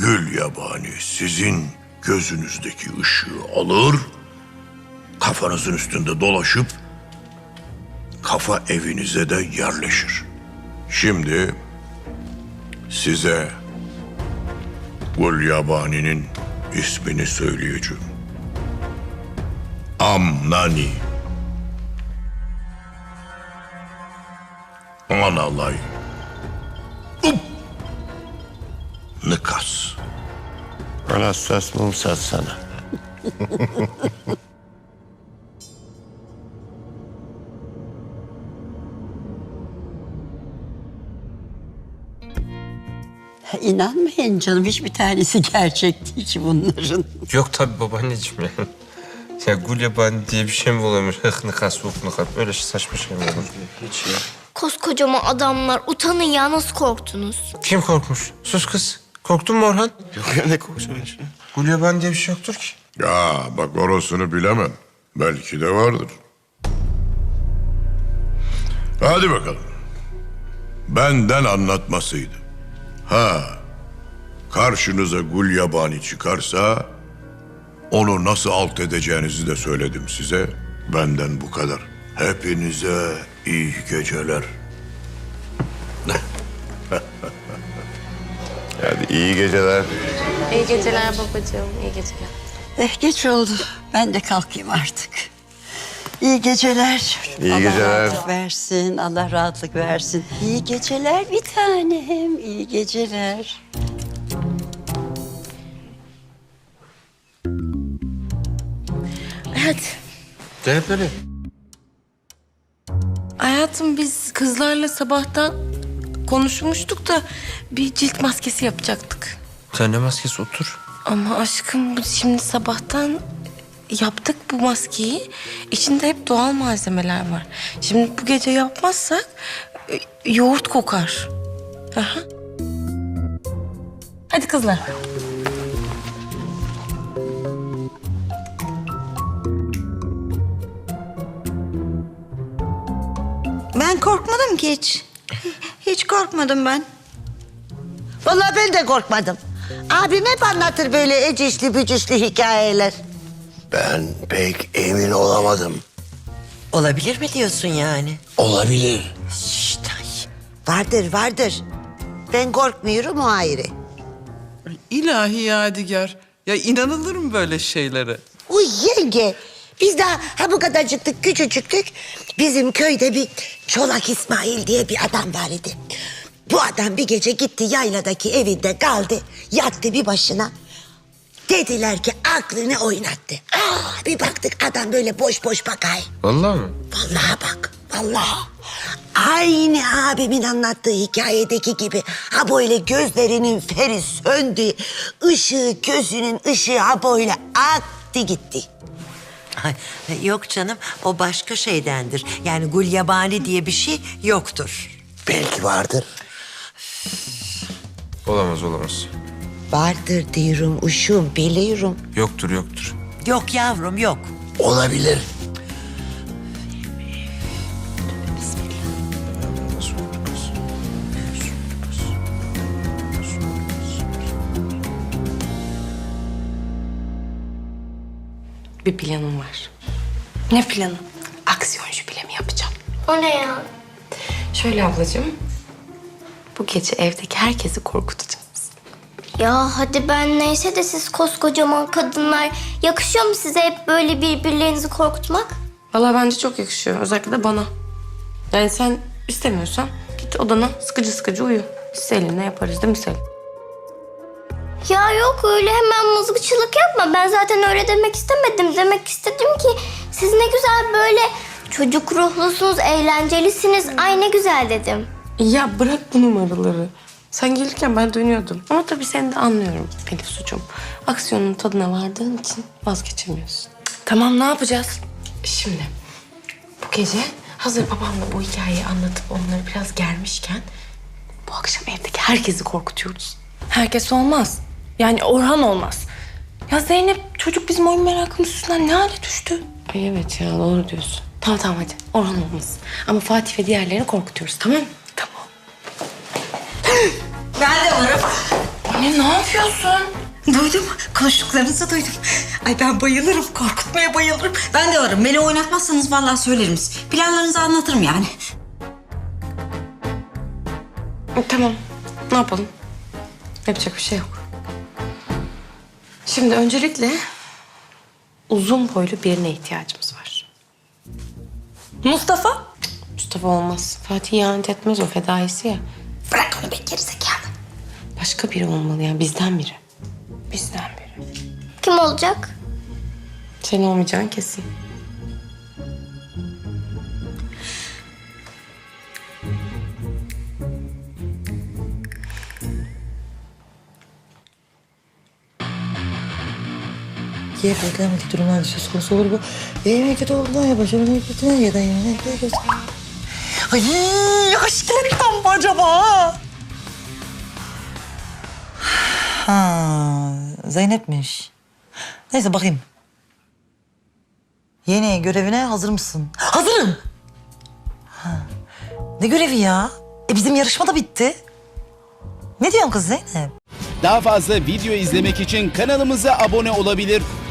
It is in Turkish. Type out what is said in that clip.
Gül yabani sizin gözünüzdeki ışığı alır, kafanızın üstünde dolaşıp kafa evinize de yerleşir. Şimdi size Gül Yabani'nin ismini söyleyeceğim. Amnani. Analay. Nikas. Bana söz mum satsana. İnanmayın canım hiçbir tanesi gerçek değil ki bunların. Yok tabii babaanneciğim ya. Ya gul yabani diye bir şey mi oluyormuş? Hıh nikas, huk nikas. Öyle saçma şey mi olur? Hiç ya. Koskocaman adamlar utanın ya nasıl korktunuz? Kim korkmuş? Sus kız. Korktun mu Orhan? Yok ya ne konuşuyorsun şimdi? Gul yabani diye bir şey yoktur ki. Ya bak orasını bilemem. Belki de vardır. Hadi bakalım. Benden anlatmasıydı. Ha, karşınıza gul yabani çıkarsa onu nasıl alt edeceğinizi de söyledim size. Benden bu kadar. Hepinize iyi geceler. Hadi iyi geceler. İyi geceler babacığım, iyi geceler. Eh geç oldu. Ben de kalkayım artık. İyi geceler. İyi Allah geceler. rahatlık versin. Allah rahatlık versin. İyi geceler bir tanem. İyi geceler. Hadi. Zeynep nereye? Hayatım biz kızlarla sabahtan konuşmuştuk da bir cilt maskesi yapacaktık. Sen ne maskesi otur. Ama aşkım bu şimdi sabahtan yaptık bu maskeyi. İçinde hep doğal malzemeler var. Şimdi bu gece yapmazsak e, yoğurt kokar. Aha. Hadi kızlar. Ben korkmadım ki hiç. Hiç korkmadım ben. Vallahi ben de korkmadım. Abim hep anlatır böyle ecişli bücüşlü hikayeler. Ben pek emin olamadım. Olabilir mi diyorsun yani? Olabilir. Şşt, ay. Vardır vardır. Ben korkmuyorum o ayrı. İlahi Yadigar. Ya inanılır mı böyle şeylere? Uy yenge. Biz daha ha bu kadarcıktık küçücüktük. Bizim köyde bir Çolak İsmail diye bir adam var idi. Bu adam bir gece gitti yayladaki evinde kaldı. Yattı bir başına. Dediler ki aklını oynattı. Aa, bir baktık adam böyle boş boş bakay. Vallahi mi? Vallahi bak, vallahi. Aynı abimin anlattığı hikayedeki gibi. Ha böyle gözlerinin feri söndü. Işığı gözünün ışığı ha böyle aktı gitti. Ay, Yok canım o başka şeydendir. Yani gulyabani diye bir şey yoktur. Belki vardır. Olamaz olamaz. Vardır diyorum uşum biliyorum. Yoktur yoktur. Yok yavrum yok. Olabilir. Bir planım var. Ne planı? Aksiyon jübilemi yapacağım. O ne ya? Şöyle ablacığım. Bu gece evdeki herkesi korkutacağız. Ya hadi ben neyse de siz koskocaman kadınlar yakışıyor mu size hep böyle birbirlerinizi korkutmak? Vallahi bence çok yakışıyor. Özellikle de bana. Yani sen istemiyorsan git odana sıkıcı sıkıcı uyu. Selin'le yaparız değil mi Selin? Ya yok öyle hemen mızıkçılık yapma. Ben zaten öyle demek istemedim. Demek istedim ki siz ne güzel böyle çocuk ruhlusunuz, eğlencelisiniz. Ay ne güzel dedim. Ya bırak bu numaraları. Sen gelirken ben dönüyordum. Ama tabii seni de anlıyorum Pelin suçum. Aksiyonun tadına vardığın için vazgeçemiyorsun. Tamam ne yapacağız? Şimdi bu gece hazır babamla bu hikayeyi anlatıp onları biraz germişken... ...bu akşam evdeki herkesi korkutuyoruz. Herkes olmaz. Yani Orhan olmaz. Ya Zeynep çocuk bizim oyun merakımız yüzünden ne hale düştü? Ay evet ya doğru diyorsun. Tamam tamam hadi Orhan olmaz. Ama Fatih ve diğerlerini korkutuyoruz tamam mı? Tamam. Ben de varım. Ne Anne ne yapıyorsun? Duydum. Konuştuklarınızı duydum. Ay ben bayılırım. Korkutmaya bayılırım. Ben de varım. Beni oynatmazsanız vallahi söylerim. Planlarınızı anlatırım yani. Tamam. Ne yapalım? Yapacak bir şey yok. Şimdi öncelikle uzun boylu birine ihtiyacımız var. Mustafa. Mustafa olmaz. Fatih ihanet etmez o fedaisi ya. Bırak onu be gerizekalı. Başka biri olmalı yani bizden biri. Bizden biri. Kim olacak? Senin olmayacağın kesin. Diğer beklenmedik durumlarda söz konusu olur bu. Benim kötü olduğundan ya başarılı kötüden ya da yemin kötü. Ay aşklıktan mı acaba? Ha, Zeynep'miş. Neyse bakayım. Yeni görevine hazır mısın? Hazırım. Ha. Ne görevi ya? E bizim yarışma da bitti. Ne diyorsun kız Zeynep? Daha fazla video izlemek için kanalımıza abone olabilir.